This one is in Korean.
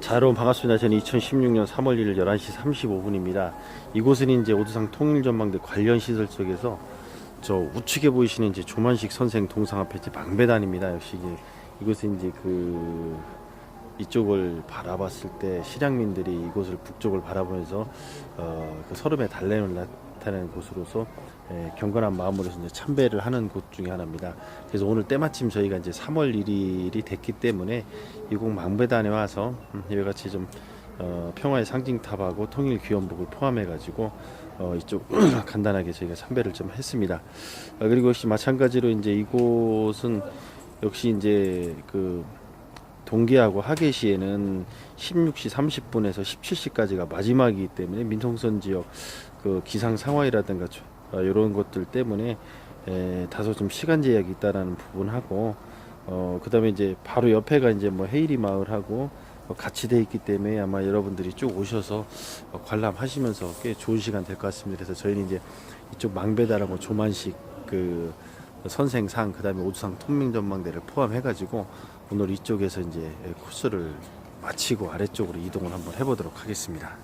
자, 여러분 반갑습니다. 저는 2016년 3월 1일 11시 35분입니다. 이곳은 이제 오두상 통일전망대 관련 시설 쪽에서 저 우측에 보이시는 이제 조만식 선생 동상 앞에 이제 망배단입니다. 역시 이제 이곳은 이제 그 이쪽을 바라봤을 때 실향민들이 이곳을 북쪽을 바라보면서 어, 그 서름의 달래를 나타내는 곳으로서 예, 경건한 마음으로 이제 참배를 하는 곳 중에 하나입니다. 그래서 오늘 때마침 저희가 이제 3월 1일이 됐기 때문에 이곳 망배단에 와서 음, 이와 같이 좀 어, 평화의 상징탑하고 통일 귀원복을 포함해가지고 어, 이쪽 간단하게 저희가 참배를 좀 했습니다. 아, 그리고 역시 마찬가지로 이제 이곳은 역시 이제 그 동계하고 하계시에는 16시 30분에서 17시까지가 마지막이기 때문에 민통선 지역 그 기상 상황이라든가 이런 것들 때문에 에, 다소 좀 시간 제약이 있다라는 부분하고 어 그다음에 이제 바로 옆에가 이제 뭐 헤이리 마을하고 어, 같이 돼 있기 때문에 아마 여러분들이 쭉 오셔서 어, 관람하시면서 꽤 좋은 시간 될 것 같습니다. 그래서 저희는 이제 이쪽 망배다라고 조만식 그 선생상 그다음에 오두상 통명전망대를 포함해가지고 오늘 이쪽에서 이제 코스를 마치고 아래쪽으로 이동을 한번 해보도록 하겠습니다.